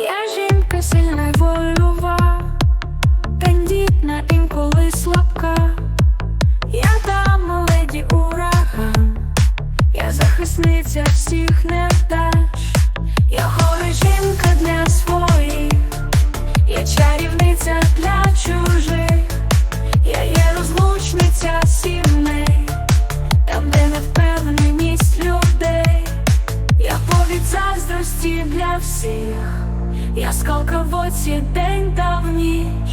Я жінка сильна й вольова, тендітна, інколи слабка. Я дама леді ураган, я захисниця всіх невдач. Я горе жінка для своїх, я чарівниця для чужих, я є розлучниця сімей, там, де невпевненість людей. Я повід заздрості для всіх, я скалка в оці день та в ніч,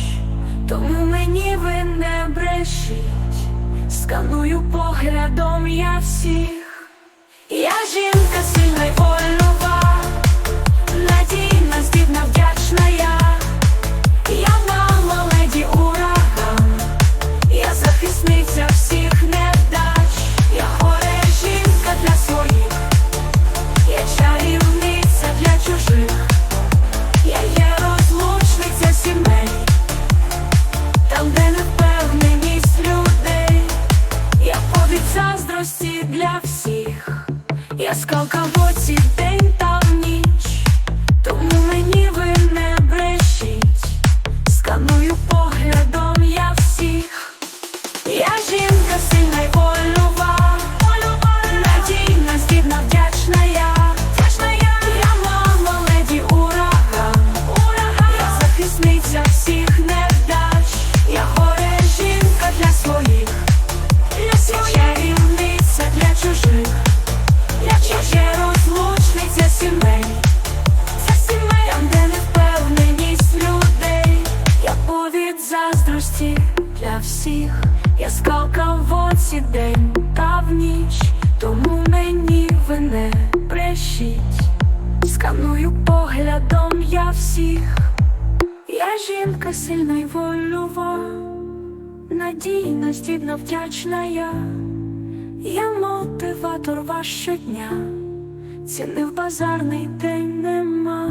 тому мені ви не брешіть, сканую поглядом я всіх, я жінка заздрості для всіх, я скалка в оці день всіх, я скалка в оці день та в ніч, тому мені ви не брешіть, сканую поглядом я всіх, я жінка сильна й вольова, надійна, здібна, вдячна я, я мотиватор ваш щодня, ціни в базарний день нема.